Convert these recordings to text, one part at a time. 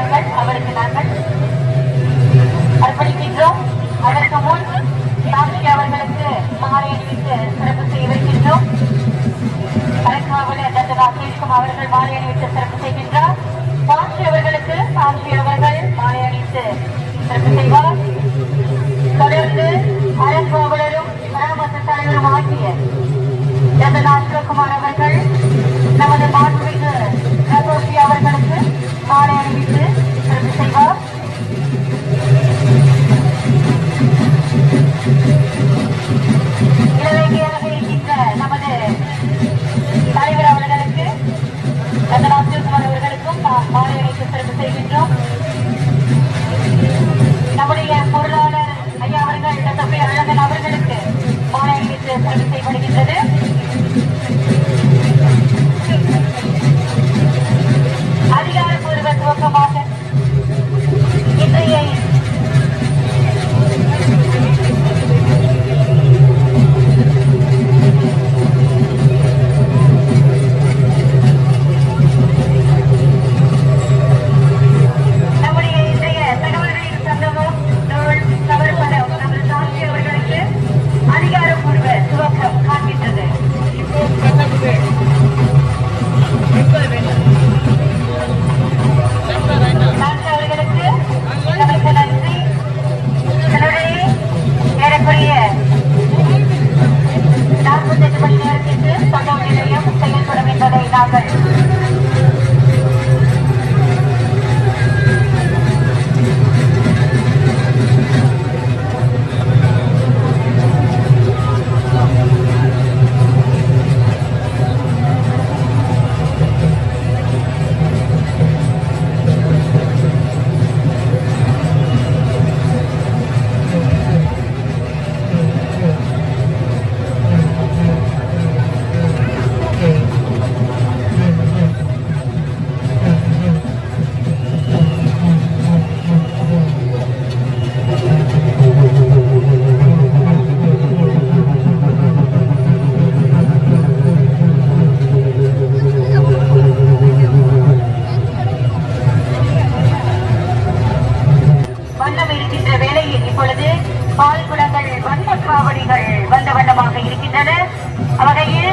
இருக்கிறார்கள் அவருக்கு நாங்கள் அர்ப்பணிக்கின்றோம். அதற்கு முன் சாமி அவர்களுக்கு மாலை அணிவித்து சிறப்பு செய்யவிருக்கின்றோம் கலெக்டர் டாக்டர் ராகேஷ்கும் அவர்கள் மாலை அணிவித்து சிறப்பு செய்கின்றார். சாமி அவர்களுக்கு சாமி அவர்கள் மாலை அணிவித்து சிறப்பு செய்வார். தொடர்ந்து அழகாவலரும் பராமரித்த தலைவரும் ஆகிய ஜெகநாத் சிவகுமார் அவர்கள் நமது நாட்டு அப்துல் அவர்களுக்கும் மாலை சிறப்பு செய்கின்றோம் நம்முடைய பொருளாளர் ஐயா அவர்கள் தம்பி அழகன் அவர்களுக்கு மாலை அழைத்து சிறப்பு செய்யப்படுகின்றது. அதிகாரப்பூர்வ துவக்கமாக இன்றைய வருகின்றனர் அவ்வகையில்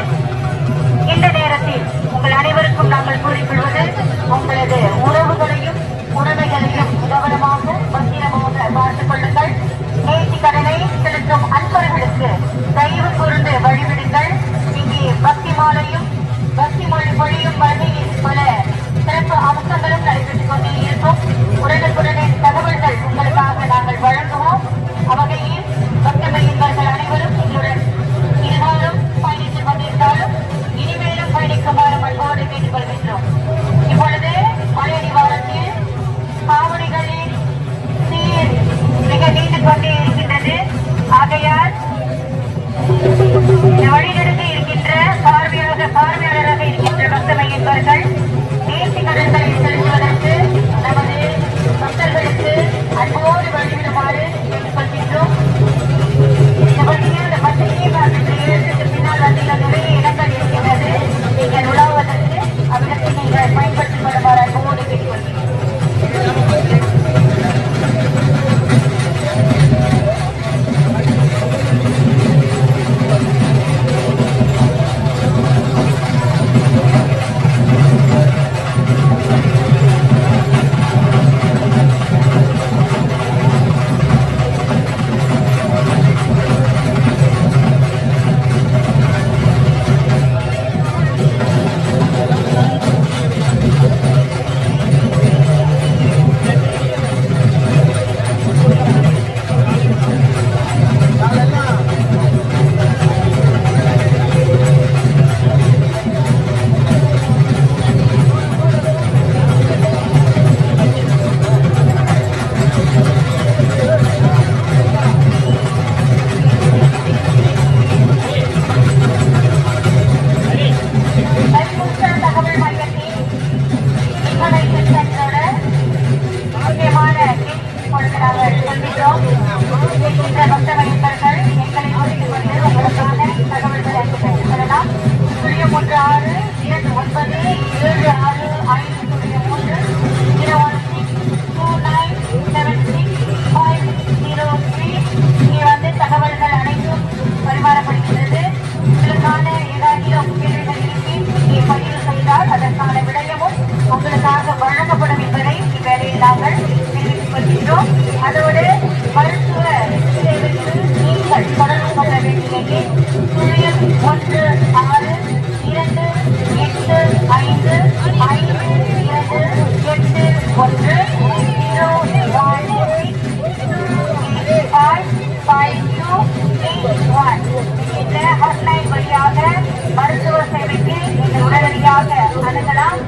உடனடியாக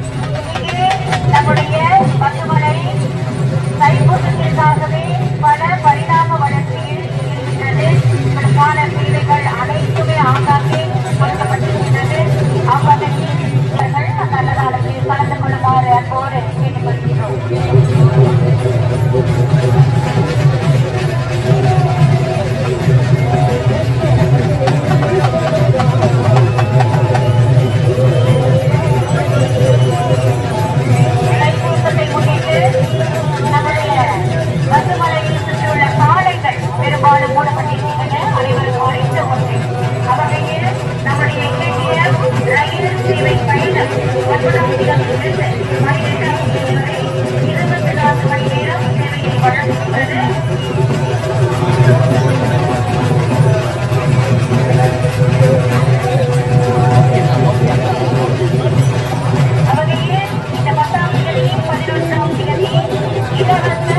Yeah.